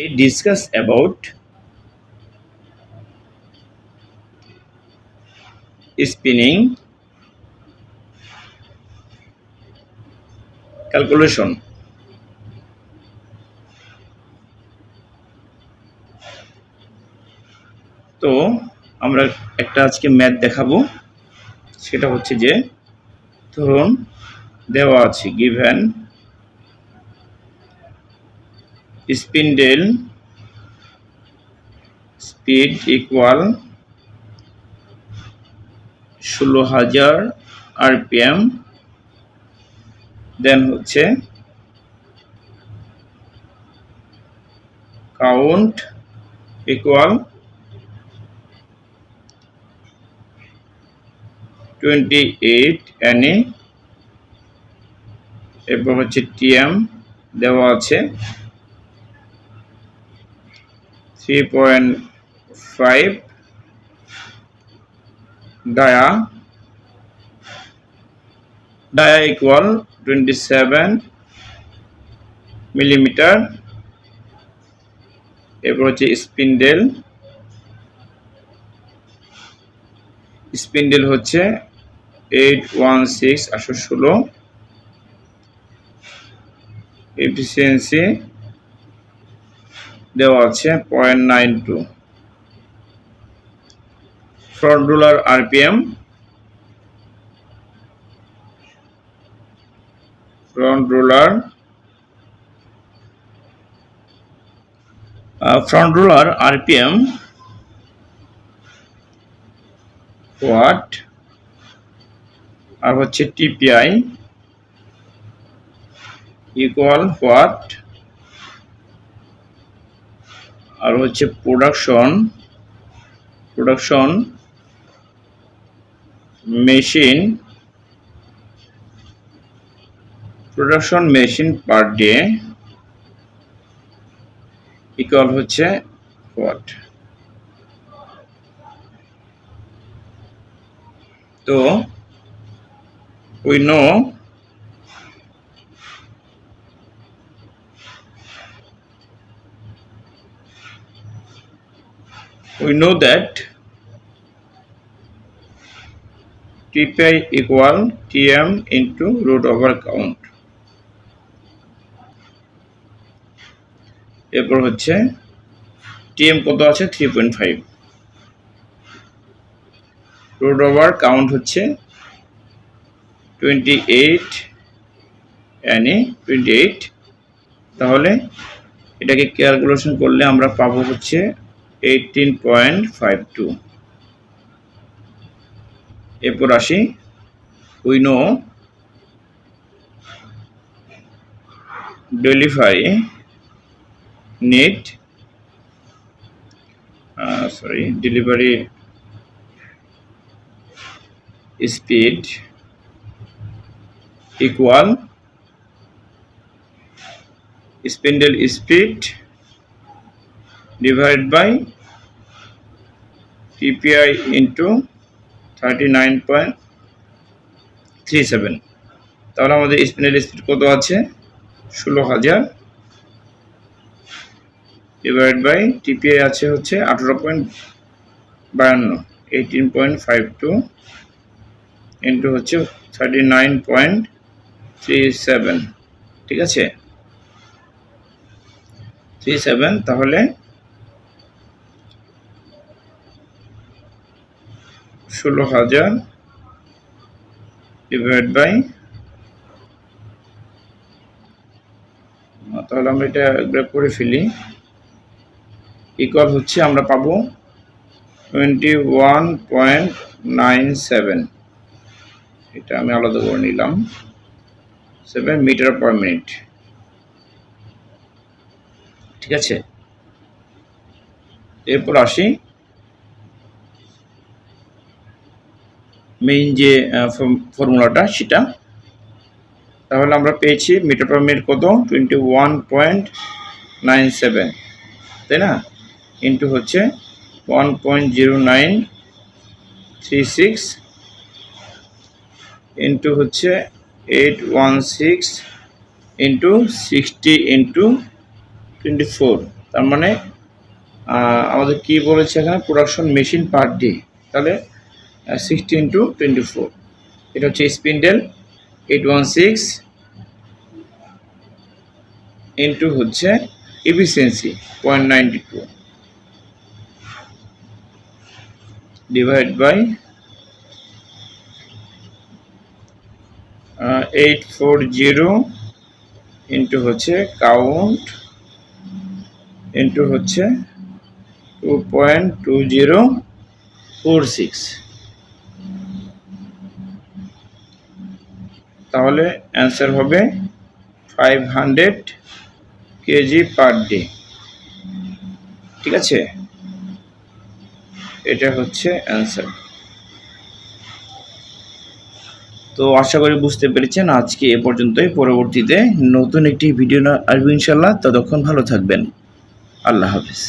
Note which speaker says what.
Speaker 1: we discuss about spinning calculation. তো আমরা একটা আজকে ম্যাথ দেখাবো। সেটা হচ্ছে যে ধরুন দেওয়া আছে গিভেন স্পিন্ডেল স্পিড ইকুয়াল ষোলো হাজার আরপিএম। দেন হচ্ছে count equal twenty eight NE এরপর হচ্ছে টিএম দেওয়া আছে। Three point five dia dia equal twenty seven millimetre এরপর হচ্ছে স্পিন্ডেল স্পিন্ডেল হচ্ছে এইট ওয়ান সিক্স আটশো ষোলো. এফিসিয়েন্সি দেওয়া আছে point nine two front roller RPM front roller front roller RPM what আর হচ্ছে টিপিআই ইকুয়াল হোয়াট আর হচ্ছে production production machine production machine per day equal হচ্ছে হোয়াট তো, we know we know that TPI equal TM into root over count. এরপর হচ্ছে TM কত আছে? Three point five root over count হচ্ছে twenty eight NE twenty eight তাহলে এটাকে calculation করলে আমরা পাবো হচ্ছে এইটিন পয়েন্ট ফাইভ টু এরপর আসি উইনো delivery net sorry delivery speed equal spindle speed divided by TPI into 39.37 তাহলে আমাদের স্পিন্ডেল স্পিড কত আছে? ষোলো হাজার ডিভাইড বাই টিপিআই আছে হচ্ছে আঠেরো পয়েন্ট বায়ান্ন eighteen point five two into হচ্ছে thirty nine point three seven ঠিক আছে? থ্রি সেভেন তাহলে ষোলো হাজার ডিভাইড বাই তাহলে আমরা এটা গ্রেপ করে ফেলি। ইকুয়াল হচ্ছে আমরা পাবো twenty one point nine seven এটা আমি আলাদা করে নিলাম। সেভেন মিটার পার মিনিট ঠিক আছে? এরপর আসি মেইন যে ফর্মুলাটা, সেটা। তাহলে আমরা পেয়েছি মিটার পার মিনিট কত twenty one point nine seven, তাই না? ইন্টু হচ্ছে one point zero nine three six into হচ্ছে eight one six into sixty into twenty four. তার মানে আমাদের কি বলেছে এখানে? প্রোডাকশন মেশিন পার ডে তাহলে সিক্সটি ইন্টু টোয়েন্টি ফোর এটা হচ্ছে spindle eight one six into হচ্ছে efficiency point ninety two divide by eight four zero into হচ্ছে কাউন্ট ইন্টু হচ্ছে two point two zero four six তাহলে answer হবে five hundred KG per day ঠিক আছে? এটা হচ্ছে অ্যান্সার তো আশা করি বুঝতে পেরেছেন, আজকে এ পর্যন্তই। পরবর্তীতে নতুন একটি ভিডিও আসবে ইনশাল্লাহ ততক্ষণ ভালো থাকবেন। আল্লাহ হাফিজ।